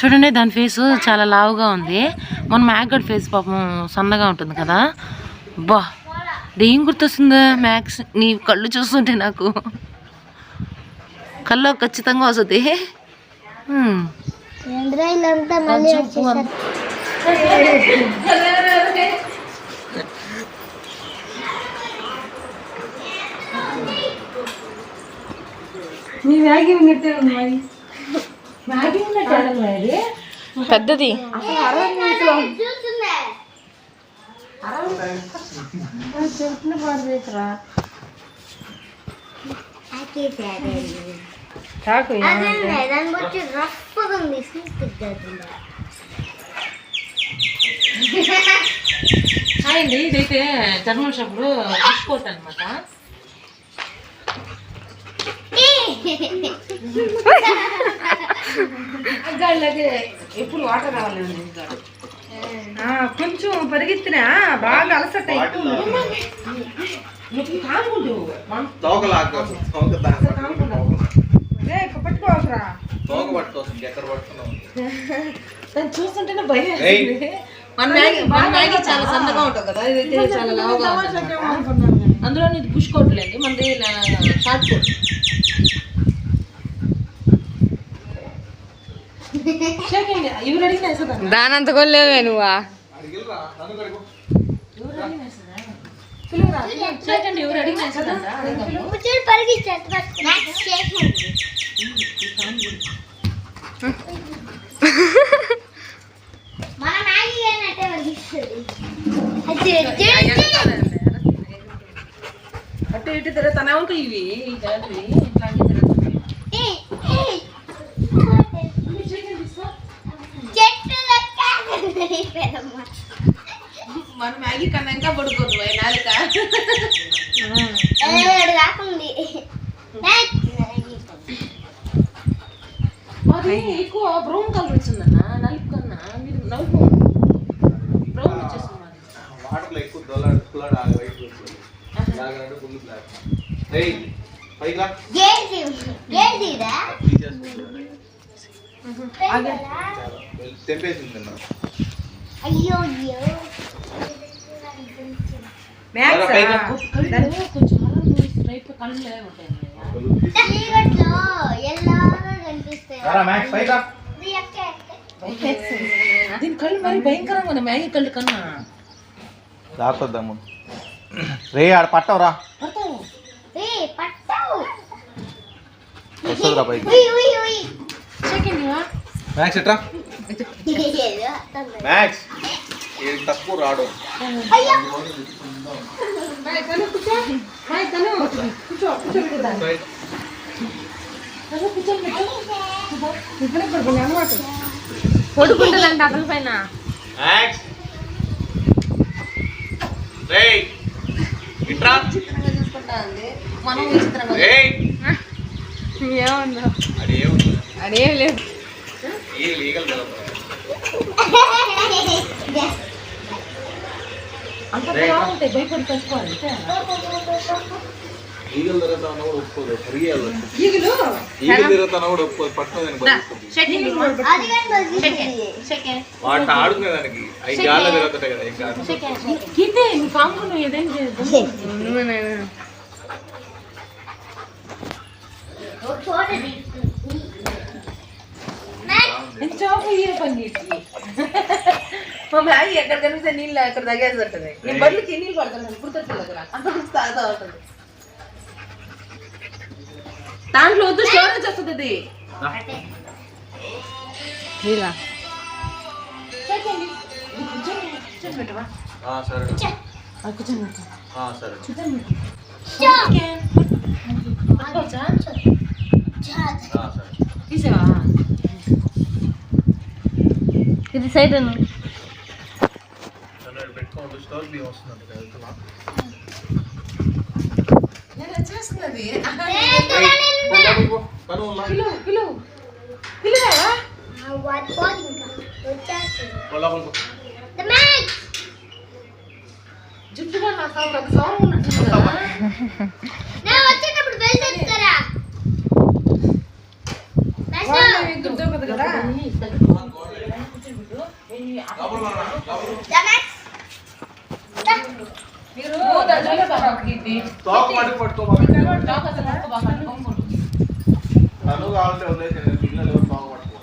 చూడండి దాని ఫేస్ చాలా లావుగా ఉంది. మన మ్యాగడ్ ఫేస్ పాపం సన్నగా ఉంటుంది కదా. బా దేం గుర్తొస్తుందా మ్యాక్స్? నీ కళ్ళు చూస్తుంటే నాకు. కళ్ళు ఖచ్చితంగా వస్తుంది. నీ మ్యాగీ ఉన్నట్టే ఉంది మరి మ్యాగీ ఉన్నట్టు ఆడలే అది పెద్దది. ఉంది స్మూత్ అండి ఇదైతే జర్మన్ షాప్లో అనమాట ఎప్పుడు వాటర్ రావాలండి ఆ, కొంచెం పరిగెత్తినా బాగా అలసట పట్టుకోవసరా దాన్ని చూస్తుంటేనే భయం. మన మ్యాగీ మన మ్యాగీ చాలా సన్నగా ఉంటుంది కదా ఇదైతే చాలా లావుగా. అందులో ఇది పుష్ కోట్లేండి మనది కోట్ షేకండి ఎవరు అడిగినా వేస్తుందా దానంత కొల్లేవే నువ్వా అడిగిల్రా నన్ను కడుగు పిలువురా షేకండి ఎవరు అడిగినా వేస్తుందా ముచ్చడి పరిగించారు నెక్స్ట్ చేయండి మన మ్యాగీ అయినట్టే పరిగిస్తుంది అది అటు ఇటు తిరుగుతానే ఉంటాయి ఇవి. ఇట్లాంటివి తిరుగుతాయి మన మ్యాగీ కన్నా ఇంకా పడుకోదు పోయి నాలుక. ఏడు కాకుంది అది ఎక్కువ బ్రౌన్ కలర్ వచ్చిందన్న నలుపు కన్నా మీరు నలుపు బ్రౌన్ వచ్చేసింది మాది. వాటర్లో ఎక్కువ దొల్లాడు పుల్లాడు ఆ వైట్ వస్తుంది అలాగంటే ఫుల్ బ్లాక్ ఏయ్ పైగా గేది గేదిదా తెంపేసింది నిన్న అయ్యో అయ్యో. రా. దీని కళ్ళు మరి భయంకరంగా ఉన్నాయి. మ్యాగీ కళ్ళు కన్నా. దాకొద్దాము రే ఆడ ఏయ్, పట్టావు. వస్తుందిరా పైకి. మ్యాక్స్ ఎట్రా? ఏదో మ్యాక్స్ ఇది తక్కువ రాడు. అయ్యో! పడుకుంటుందంట అతని పైన. మనం ఏముందో? అది లేదు. అంత బాగా ఉంటాయి భయపడి కట్టుకోవాలి ఈగలు తిరుగుతాను కూడా ఒప్పుకోదు ఫ్రీయాలు ఈగలు? ఈగలు తిరుగుతాను కూడా ఒప్పుకోదు పట్టుకోదని. వాటి ఆడుకునే దానికి అవి గాల్లో తిరుగుతుంటాయి కదా ఇంకా గీతే నీ కాంపు నువ్వు ఏదేం చేయదు ఒక చోట తీసుకుంది. ఎంత చాపు ఏ పని నీటికి మా మ్యాగీ ఎక్కడ కనిపిస్తే నీళ్ళు అక్కడ తగ్గేసి ఉంటుంది నేను బర్రెలకి నీళ్ళు పడతాను గుర్తొచ్చు అంత తాగుతా ఉంటుంది. దాంట్లో వద్దు స్టోరేజ్ వస్తుంది. అది ఇలా చెక్కండి. ఇది కూర్చోండి. కూర్చోండి పెట్టవా? ఆ, సరే ఆ, కూర్చోండి పెట్టు. ఆ, సరే కూర్చోండి పెట్టు. చాక్. పట్టుకోవచ్చా? చాక్. ఆ, సరే తీసావా ఇది సైడ్ match. జుట్టుగా నా సౌండ్ ఒక సౌండ్ వచ్చేటప్పుడు బెల్ ఇద్దరు కదా? ఇది దా మ్యాక్స్ దా మీరు దగ్గరగా బాగా ఇది. తోక మట్టి పట్టుకోవాలి టాక్ అసలు పట్టుకోబాక, పట్టుకోకూడదు. తను కావాలంటే వదిలేసి పిల్లలు ఎవరు తోక పట్టుకో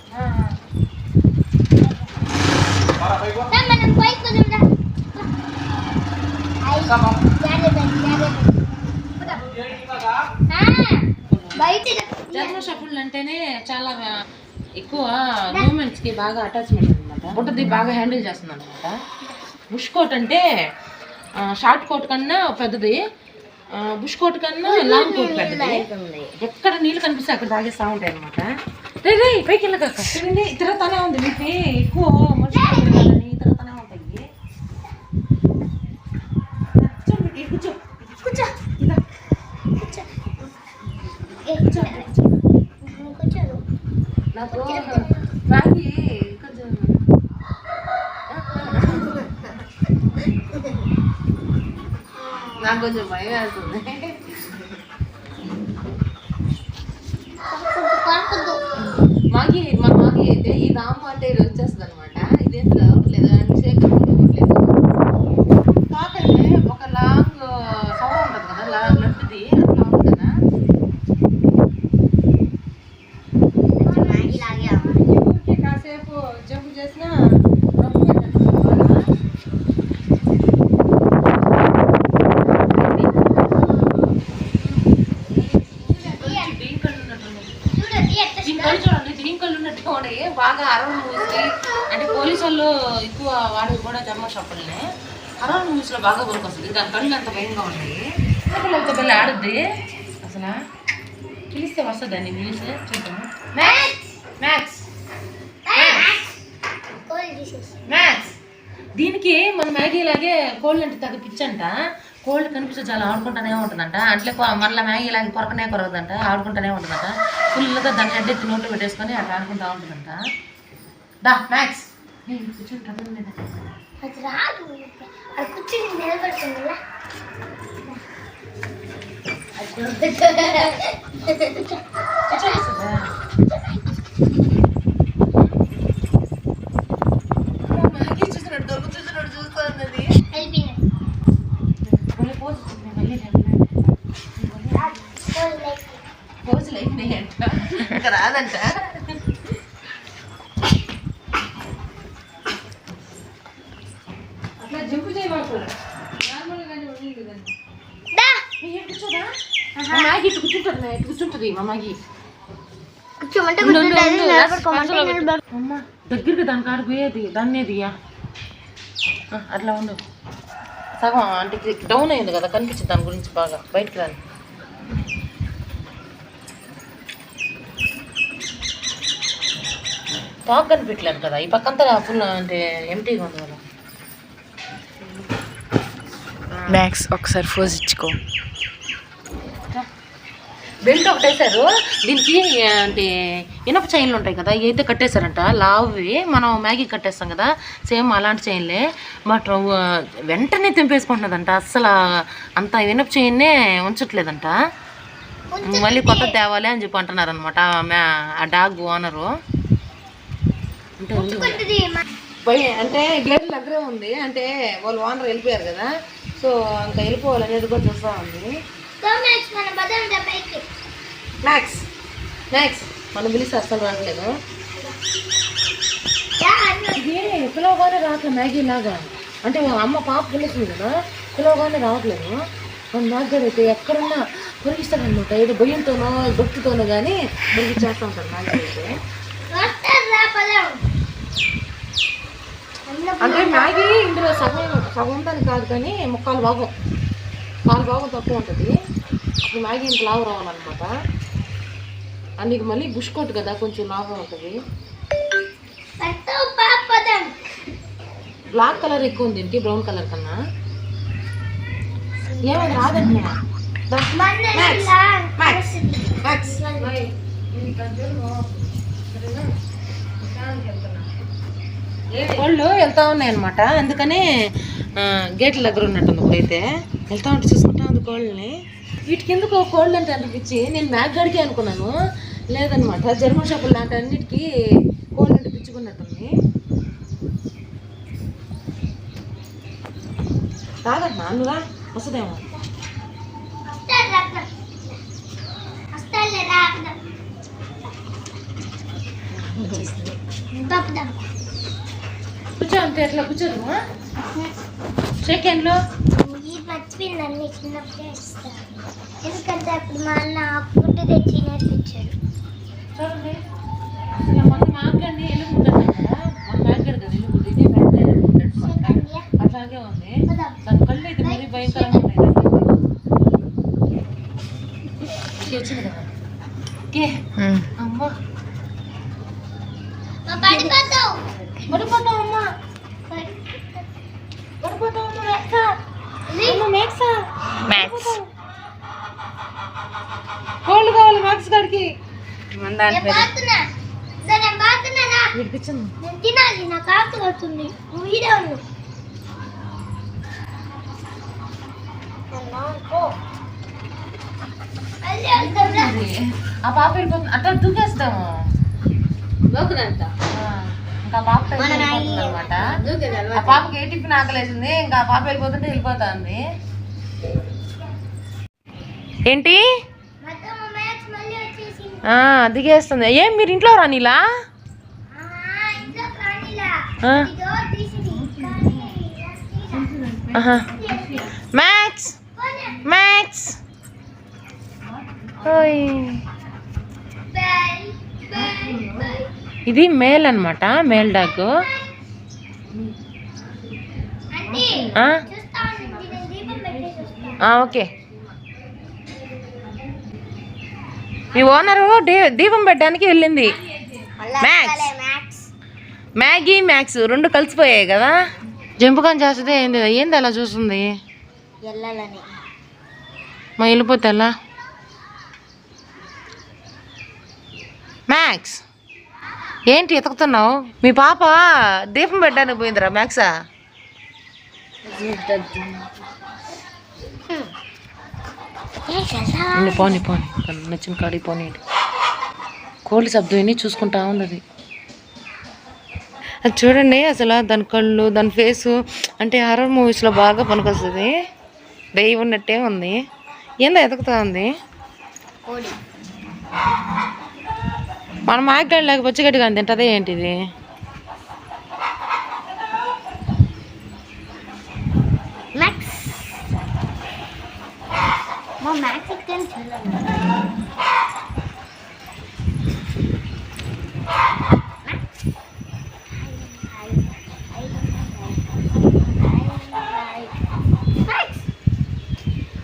మరా పైకి పో. దా మనం పైకి పోదాం దా ఐ జాగ్రత్త జాగ్రత్త ఆ బయట జర్మన్ షఫుల్ అంటేనే చాలా ఆ, ఎక్కువ మూమెంట్స్కి బాగా అటాచ్మెంట్ అనమాట బుట్టది బాగా హ్యాండిల్ చేస్తుంది అనమాట బుష్ కోట్ అంటే షార్ట్ కోట్ కన్నా పెద్దది. బుష్ కోట్ కన్నా లాంగ్ కోట్ పెద్దది. ఎక్కడ నీళ్ళు కనిపిస్తే అక్కడ తాగేస్తా ఉంటాయి అనమాట రే రే పైకి వెళ్ళక తిరుగుతానే ఉంది మీకు ఎక్కువ మనుషులు తిరగాలని తిరుగుతానే ఉంటాయి కూర్చో బిడ్డ, ఈడ కూర్చో కూర్చో ఇలా ఏ కూర్చోను నాకు మ్యాగీ కొంచెం నాకు కొంచెం భయం వేస్తుంది కొరకొద్దు మాగి మన మాగి అయితే ఈ రామ్ అంటే ఇది వచ్చేస్తుంది అనమాట ఇదేం రావట్లేదు అంటే షేక్ ఇవ్వట్లేదు కాకైతే ఒక లాంగ్ సవరం ఉంటుంది కదా లా లెఫ్ట్ది అట్లా ఉంది కదా మ్యాగీ లాగా ఊరికే కాసేపు జంప్ చేసినా రొమ్ము పెట్టేస్తుంది బాగా. దీని కళ్ళు ఉన్నట్టుంది చూడండి ఎట్లా దీని కళ్ళు చూడండి దీని కళ్ళు ఉన్నట్టు ఉన్నాయి బాగా అరవై మూసి అంటే పోలీసు వాళ్ళు ఎక్కువ వాడేవి కూడా జర్మన్ షాపుల్ని మూసిలో బాగా వర్క్ వస్తుంది దాని కళ్ళు అంత భయంగా ఉన్నాయి చిన్నపిల్లలతో పిల్ల ఆడుద్ది. అసలు? పిలిస్తే వస్తుందండి పిలిస్తే చూద్దాం తీసేసి మ్యాక్స్ దీనికి మన మ్యాగీ లాగే కోళ్ళు అంటే తగ్గ పిచ్చంట కోళ్ళు కనిపిస్తే చాలా ఆడుకుంటానే ఉంటుందంట. అట్లే కొ- మరలా మ్యాగీ లాగే కొరకనే కొరకదంట. ఆడుకుంటానే ఉంటుందంట. ఫుల్గా దాన్ని హెడ్ ఎత్తి నోట్లో పెట్టేసుకొని అట్లా ఆడుకుంటా ఉంటుందంట. దా టబ్బుల మీద. అది రాదు. అది కూర్చొని నిలబడుతుందిలా. కూర్చోండి సుధా. అమ్మో, మ్యాగీ చూసినట్టు దొంగ చూసినట్టు చూస్తా ఉన్నది అయిపోయింది మళ్ళీ పోజ్ ఇచ్చింది, మళ్ళీ రండి. కోల్ లైక్ పోజులు అయిపోయినాయంట ఇంకా రాదంట అట్లా జంప్ చేయబాకు నార్మల్గానే ఉంది కదండి దా ఏ, కూర్చోదా? మ్యాగీ ఇటు కూర్చుంటుంది ఇటు కూర్చుంటుంది మా మ్యాగీ దగ్గరికి దాని కాడికి పోయేది దాన్నే దియ్యా ఆ, అట్లా ఉండు. సగం అంటే డౌన్ అయింది కదా కనిపించింది దాని గురించి బాగా బయటికి రాని. టాక్ కనిపించలేదు కదా ఈ పక్కంతా ఫుల్ అంటే ఎంటీగా ఉంది కదా. మ్యాక్స్ ఒకసారి ఫోజ్ ఇచ్చుకో. బెల్ట్ ఒకటి వేశారు దీనికి అంటే ఇనప చైన్లు ఉంటాయి కదా అయితే కట్టేశారంట లావువి మనం మ్యాగీ కట్టేస్తాం కదా సేమ్ అలాంటి చైన్లే. బట్ వెంటనే తెంపేసుకుంటున్నదంట. అస్సలు అంత ఇనప చైన్నే ఉంచట్లేదంట. మళ్ళీ కొత్త తేవాలి అని చెప్పి అంటున్నారు అనమాట ఆ డాగ్ ఓనరు. అంటే అంటే గేట్ దగ్గరే ఉంది. అంటే వాళ్ళు ఓనర్ వెళ్ళిపోయారు కదా. సో ఇంకా వెళ్ళిపోవాలనేది కూడా చూస్తూ ఉంది. మ్యాక్స్ మ్యాక్స్ మనం పిలిస్తే అస్సలు రావట్లేదు. ఇది పిలవగానే రావట్లేదు మ్యాగీ లాగా. అంటే మా అమ్మ పాప పిలుస్తుంది కదా పిలవగానే రావట్లేదు. మన మ్యాగీ అయితే ఎక్కడున్నా పొరిగిస్తాడనమాట ఏదో భయంతోనో దొక్కుతోనో కానీ పొరిగిచ్చేస్తూ ఉంటాడు మ్యాగీ అయితే. అంటే మ్యాగీ ఇందులో సగం సగం ఉందని కాదు కానీ ముక్కాలు భాగం చాలా భాగం తక్కువ ఉంటుంది. అప్పుడు మ్యాగీ ఇంత లావు రావాలన్నమాట. అండ్ ఇది మళ్ళీ బుష్ కొట్టు కదా కొంచెం లాభం ఉంటుంది. బ్లాక్ కలర్ ఎక్కువ ఉంది దీనికి బ్రౌన్ కలర్ కన్నా. ఏమైంది? రాదండి. మన మ్యాక్స్ మ్యాక్స్ వాళ్ళు వెళ్తూ వెళ్తా ఉన్నాయి అనమాట అందుకనే గేట్ల దగ్గర ఉన్నట్టుంది ఇప్పుడైతే. వెళ్తా ఉంటే చూసుకుంటా ఉంది కోళ్ళని. వీటికి ఎందుకు కోళ్ళు అంటే అనిపించి నేను మ్యాక్ గడికి అనుకున్నాను. లేదనమాట జర్మన్ షాపులు లాంటి అన్నిటికీ కోళ్ళు అంటే పిచ్చుకున్నట్టుంది. కాదన్నా నువ్వా? వస్తుందేమో. అంతే ఎట్లా కూర్చోదు సెకండ్లో ఈ మర్చిపోయింది అన్ని చిన్నప్పుడే ఇస్తాను ఎందుకంటే అప్పుడు మా అన్న ఫుడ్ తెచ్చి నేర్పించాడు చూడండి. అసలు మన మాట్లాడి ఎలుగు ఉంటుంది కదా. మన మాట్లాడు కదా. ఎలుగు ఇదే పెద్ద. అట్లాగే ఉంది. దాని కళ్ళు అయితే మరీ భయంకరంగా ఉన్నాయి నాకైతే. ఇది వచ్చింది కదా. ఓకే అమ్మా. పడిపోతావు అమ్మా. కోళ్ళు కావాలి మ్యాక్స్ గారికి. తినాలి. ఆ పాప వెళ్ళిపోతుంది అట్లా దూకేస్తాము. ఆ, ఇంకా పాప అనమాట ఆ పాపకి ఏ టిఫిన్ ఆకలేసింది? ఇంకా పాప వెళ్ళిపోతుంటే వెళ్ళిపోతుంది. ఏంటి? మొత్తం మా మ్యాచ్ మళ్ళీ వచ్చేసింది ఆ, దిగేస్తుంది. ఏం మీరు ఇంట్లో రానిలా పోనీ. మ్యాక్స్ ఓయ్. ఇది మేల్ అన్నమాట మేల్ డాగ్? చూస్తా ఓకే. మీ ఓనరు దీపం పెట్టడానికి వెళ్ళింది. మ్యాక్స్ మ్యాగీ మ్యాక్స్ రెండు కలిసిపోయాయి కదా? జంపుకొని చేస్తుంది ఏంది ఏంది అలా చూస్తుంది? మా వెళ్ళిపోతే ఎలా? మ్యాక్స్ ఏంటి ఎతుకుతున్నావు? మీ పాప దీపం పెట్టడానికి పోయిందిరా మ్యాక్సా? పోనీ పోనీ. నచ్చిన కాడికి పోనీ కోళ్ళ శబ్దం విని చూసుకుంటా ఉన్నది. అది చూడండి అసలు దాని కళ్ళు దాని ఫేసు అంటే హర్రర్ మూవీస్లో బాగా పనికొస్తుంది. దెయ్యం ఉన్నట్టే ఉంది. ఏందో ఎతుకుతా ఉంది. కోడి. మన మాయకాడ లేక పచ్చిగడ్డిగా తింటదే ఏంటిది? మ్యాక్స్ మా మ్యాక్స్ ఎక్కడ చూడాలి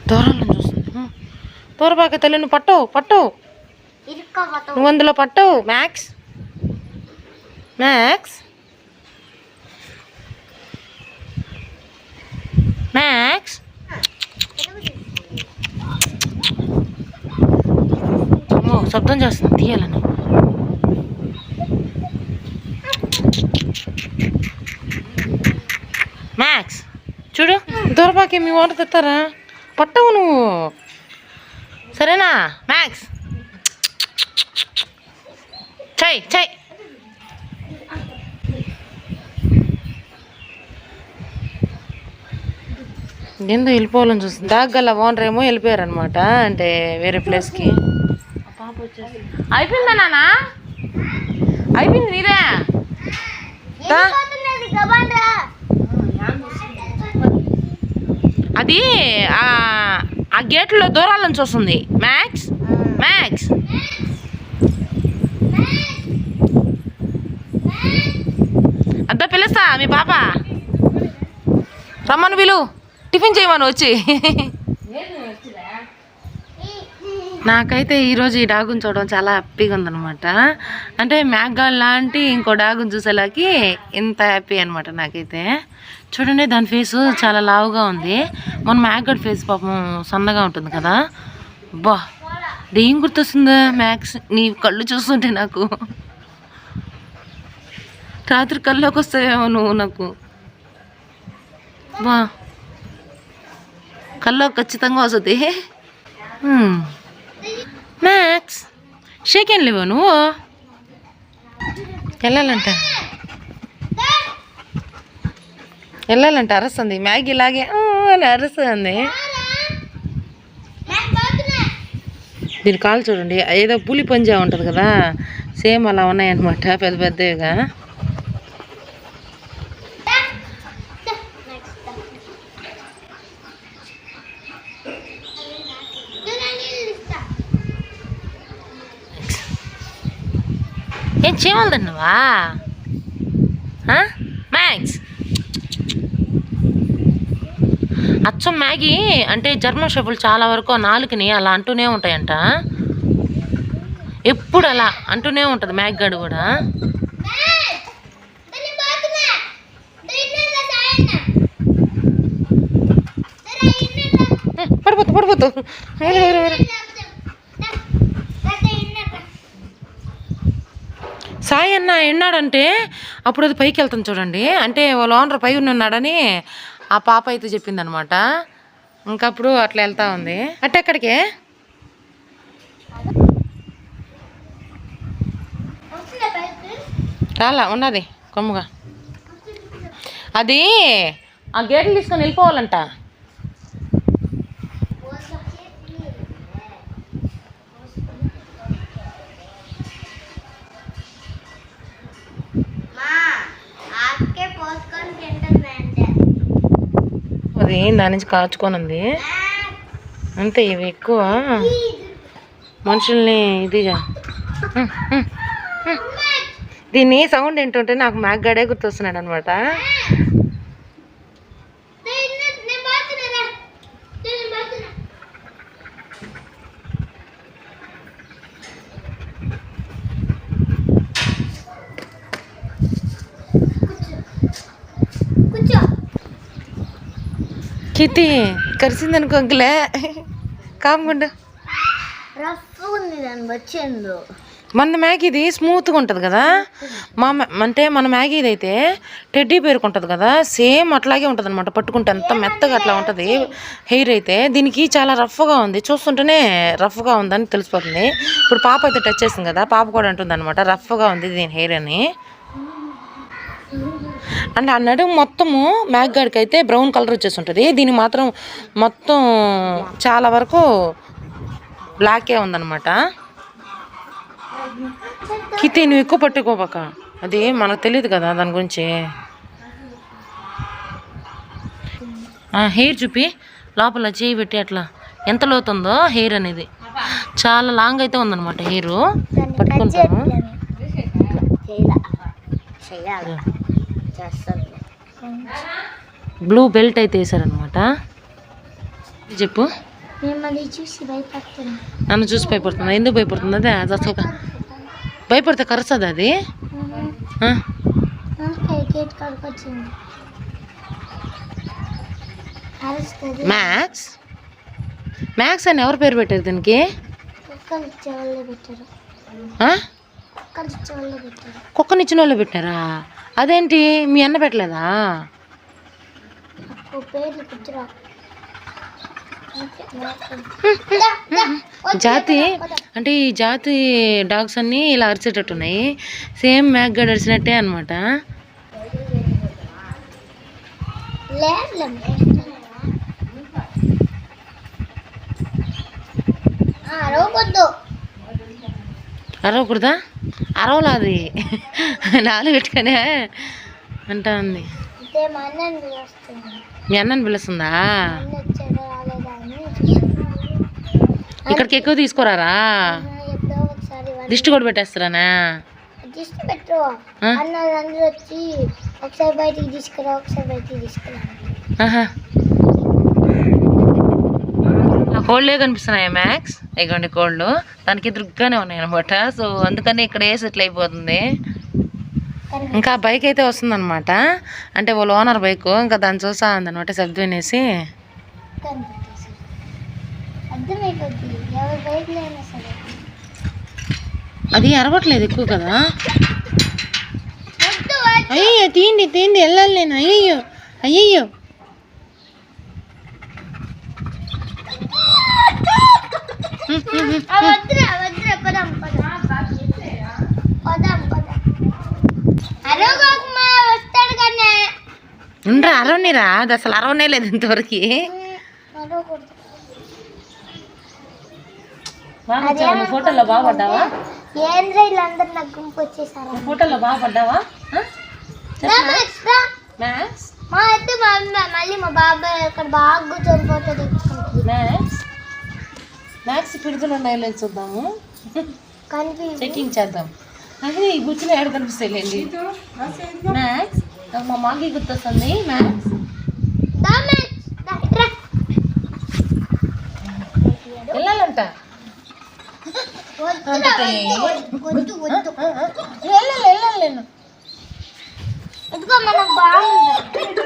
దూరంలో చూస్తుంది హ్మ్. దూరపాక తల్లి నువ్వు పట్టవు పట్టవు నువ్వు అందులో పట్టవు. మ్యాక్స్ మ్యాక్స్ మ్యాక్స్ అమ్మో శబ్దం చేస్తుంది. తీయాలని మ్యాక్స్ చూడు దూరపాకి మీ వాటర్ తెస్తారా? పట్టవు నువ్వు. సరేనా? మ్యాక్స్ చెయ్ చెయ్. ఏందో వెళ్ళిపోవాలని చూస్తుంది? దాగల ఓనర్ ఏమో వెళ్ళిపోయారు అనమాట అంటే వేరే ప్లేస్కి. అయిపోయిందా నాన్న? అయిపోయింది నీదే. అది ఆ ఆ గేట్లో దూరాల నుంచి వస్తుంది మ్యాక్స్ మ్యాక్స్ అద్దా పిలుస్తా మీ పాప. రమ్మను వీలు టిఫిన్ చేయమను వచ్చి. నాకైతే ఈరోజు ఈ డాగుని చూడడం చాలా హ్యాపీగా ఉందనమాట అంటే మ్యాగ్గాల్ లాంటి ఇంకో డాగుని చూసేలాకి ఇంత హ్యాపీ అనమాట నాకైతే. చూడండి దాని ఫేస్ చాలా లావుగా ఉంది. మన మ్యాగ్గాడ్ ఫేస్ పాపం సన్నగా ఉంటుంది కదా. బా దేం గుర్తొస్తుందా మ్యాక్స్? నీ కళ్ళు చూస్తుంటే నాకు. రాత్రి కల్లోకి వస్తావేమో నువ్వు నాకు. వా కల్లో ఖచ్చితంగా వస్తుంది. మ్యాక్స్ షేక్ ఏం లేవా నువ్వు? వెళ్ళాలంట. వెళ్ళాలంట అరుస్తుంది మ్యాగీ ఇలాగే. అని అరుస్తుంది. దీని కాలు చూడండి ఏదో పులి పంజా ఉంటుంది కదా. సేమ్ అలా ఉన్నాయన్నమాట పెద్ద పెద్దవిగా. తిన్నావా మ్యాక్స్ అచ్చం మ్యాగీ అంటే జర్మన్ షెఫులు చాలా వరకు ఆ నాలుకని అలా అంటూనే ఉంటాయంట. ఎప్పుడు అలా అంటూనే ఉంటుంది మ్యాగ్ గడు కూడా. పడిపోతు పడిపోతు. వేరే, అన్న ఎన్నాడంటే అప్పుడు అది పైకి వెళ్తాను చూడండి. అంటే వాళ్ళ ఓనర్ పై ఉన్నాడని ఆ పాప అయితే చెప్పిందనమాట. ఇంకప్పుడు అట్లా వెళ్తా ఉంది. అంటే ఎక్కడికి? రాలా ఉన్నది కొమ్ముగా. అది ఆ గేట్లు తీసుకొని వెళ్ళిపోవాలంట. అది దాని నుంచి కాచుకొని ఉంది? అంతే ఇవి ఎక్కువ. మనుషుల్ని ఇది దీన్ని సౌండ్ ఏంటంటే నాకు మ్యాగ్గాడే గుర్తొస్తున్నాడు అనమాట కితి కరిసింది ఉంది దాని వచ్చిందో మన మ్యాగీ ఇది స్మూత్గా ఉంటుంది కదా. మా మ్యా- అంటే మన మ్యాగీ ఇది అయితే టెడ్డీ పేరుకుంటుంది కదా. సేమ్ అట్లాగే ఉంటుంది అనమాట పట్టుకుంటే ఎంత మెత్తగా అట్లా ఉంటుంది. హెయిర్ అయితే దీనికి చాలా రఫ్గా ఉంది. చూస్తుంటేనే రఫ్గా ఉందని తెలిసిపోతుంది. ఇప్పుడు పాప అయితే టచ్ చేసింది కదా. పాప కూడా అంటుంది అనమాట రఫ్గా ఉంది దీని హెయిర్ అని. అంటే ఆ నడుము మొత్తము మ్యాగ్గాడికి అయితే బ్రౌన్ కలర్ వచ్చేసి ఉంటుంది దీన్ని మాత్రం మొత్తం చాలా వరకు బ్లాకే ఉందన్నమాట. కితి నువ్వు ఎక్కువ పట్టుకోబాక అది మనకు తెలియదు కదా దాని గురించి. హెయిర్ చూపి లోపల చేయి పెట్టి అట్లా. ఎంత లోతుందో హెయిర్ అనేది. చాలా లాంగ్ అయితే ఉందన్నమాట హెయిర్. పట్టుకుంటాము బ్లూ బెల్ట్ అయితే వేసారనమాట చెప్పు. మిమ్మల్ని చూసి భయపడుతున్నా. నన్ను చూసి భయపడుతుందా ఎందుకు భయపడుతుంది అదే అది అసలు భయపడితే కరుస్తుంది అది? మ్యాక్స్ మ్యాక్స్ అని ఎవరు పేరు పెట్టారు దీనికి? కుక్కనిచ్చిన వాళ్ళు పెట్టారా? అదేంటి? మీ అన్న పెట్టలేదా? జాతి అంటే ఈ జాతి డాగ్స్ అన్నీ ఇలా అరిచేటట్టు ఉన్నాయి సేమ్ మ్యాక్ గడ్ అరిచినట్టే అనమాట అరవకూడదా? అరవలా అది. నాలుగు పెట్టుకనే అంటా ఉంది. మా అన్నని వస్తుంది మీ అన్నని పిలుస్తుందా. ఇక్కడికి ఎక్కువ తీసుకురారా? దిష్టి కూడా పెట్టేస్తారానా? దిష్టి పెట్టు. వచ్చి ఒకసారి బయటికి తీసుకురా ఒకసారి బయటికి తీసుకురా ఆహా. కోళ్ళే కనిపిస్తున్నాయా మ్యాక్స్ ఇగోండి కోళ్ళు. దానికి ఎదురుగానే ఉన్నాయి అనమాట సో అందుకని ఇక్కడ వేసి ఇట్లా అయిపోతుంది. ఇంకా బైక్ అయితే వస్తుందన్నమాట. అంటే వాళ్ళ ఓనర్ బైక్. ఇంకా దాన్ని చూసా ఉందన్నమాట శబ్దం వినేసి అది అరవట్లేదు ఎక్కువ కదా. అయ్యో తీండి తీండి వెళ్ళాలి నేను. అయ్యయ్యో అయ్యయ్యో. ఉండరా అరవనిరా అది అసలు అరవనే లేదు ఇంతవరకు. ఫోటోలో బాగా పడ్డావా ఏంద్రా వీళ్ళందరూ నాకు గుంపు వచ్చేసారు. ఫోటోలో బాగా పడ్డావా ఆ? రా, మ్యాక్స్, రా. మ్యాక్స్ మా అయితే మళ్ళీ మా బాబాయ్ అక్కడ బాగా కూర్చొని ఫోటో తెచ్చుకుంటుంది. మ్యాక్స్ మ్యాక్స్ పిడుదలు ఉన్నాయో లేదో చూద్దాము. చెకింగ్ చేద్దాం. అదే ఈ గుర్తులు కనిపిస్తాయిలేండి మ్యాక్స్ నాకు మా మాకి గుర్తొస్తుంది. రా. వెళ్ళాలంట. వెళ్ళాలి వెళ్ళాలి నేను. ఇదిగో మనం బాగుంది.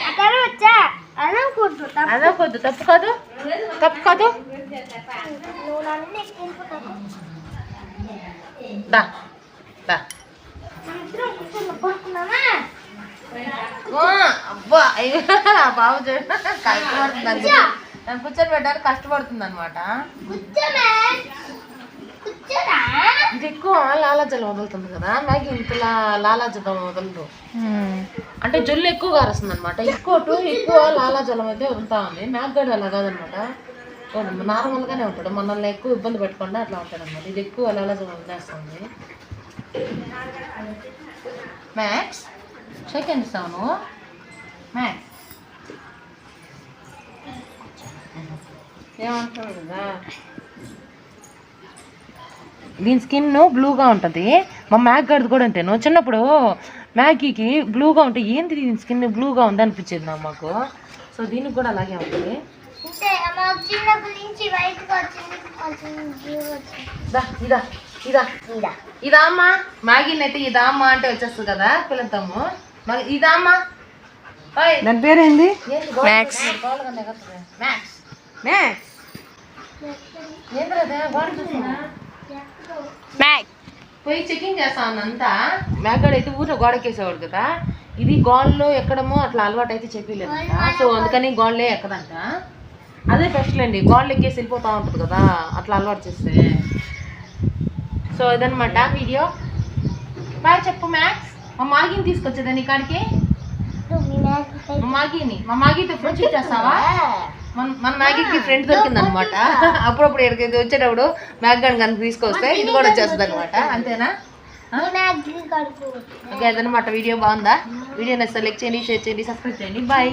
ఆ తర్వాత అనుకుంటున్నా అదో కొద్దు తప్పు కాదు? తప్పు కాదు? దా దా. అబ్బా బాబు చూడు కష్టపడుతుంది కూర్చొని పెట్టడానికి కష్టపడుతుంది అనమాట ఇది ఎక్కువ లాలాజలం వదులుతుంది కదా మ్యాగీ ఇంతలా లాలాజలం వదలదు. అంటే జొల్లు ఎక్కువ కారుస్తుంది అనమాట ఎక్కువ టు ఎక్కువ లాలాజలం అయితే వదులుతా ఉంది. మ్యాగ్గడ్ అలా కాదనమాట నార్మల్గానే ఉంటాడు. మనల్ని ఎక్కువ ఇబ్బంది పెట్టకుండా అట్లా ఉంటాడు అనమాట ఇది ఎక్కువ లాలాజలం వదిలేస్తుంది. మ్యాక్స్ సెకండ్ ఇస్తాను మ్యాక్స్. ఏమంటాడు కదా? దీని స్కిన్ బ్లూగా ఉంటుంది. మా మ్యాగ్ గడిది కూడా అంతే. నువ్వు చిన్నప్పుడు మ్యాగీకి బ్లూగా ఉంటే ఏంది దీని స్కిన్ బ్లూగా ఉంది అనిపించేది నా మాకు? సో దీనికి కూడా అలాగే ఉంటుంది అంటే మాకు చిన్నప్పటి నుంచి వైట్గా వచ్చింది కొంచెం బ్లూ వచ్చింది. దా ఇదా ఇదా. ఇదా. ఇదా అమ్మా. మ్యాగీని అయితే ఇదా అమ్మా అంటే వచ్చేస్తుంది కదా పిలుద్దాము. మరి ఇదా అమ్మా. దాని పేరేంది? ఎగరుతుంది. మ్యాక్స్ మ్యాక్స్ ఏంద్రా అదే? మ్యాక్ పోయి చెకింగ్ చేస్తా అంతా మ్యాగడ్ అయితే ఊరిలో గోడకేసేవాడు కదా. ఇది గోడలో ఎక్కడమో అట్లా అలవాటు అయితే చెప్పలేదంట సో అందుకని గోడలే ఎక్కదంట. అదే బెస్ట్ అండి గోడలు ఎక్కేసి వెళ్ళిపోతా ఉంటుంది కదా అట్లా అలవాటు చేస్తే. సో ఇదనమాట వీడియో. బాయ్ చెప్పు మ్యాక్స్ మా మాగిని తీసుకొచ్చేదాన్ని ఇక్కడికి మా మాగిని మా మాగితో ఫ్రెండ్షిప్ చేస్తావా? మన మన మ్యాగీకి ఫ్రెండ్ దొరికింది అనమాట అప్పుడప్పుడు ఎక్కడికి వచ్చేటప్పుడు మ్యాగ్ గన్ కనుక తీసుకొస్తే ఇది కూడా వచ్చేస్తుంది అనమాట అంతేనా? ఓకే అదనమాట. వీడియో బాగుందా? వీడియో నచ్చితే లైక్ చేయండి షేర్ చేయండి సబ్స్క్రైబ్ చేయండి. బాయ్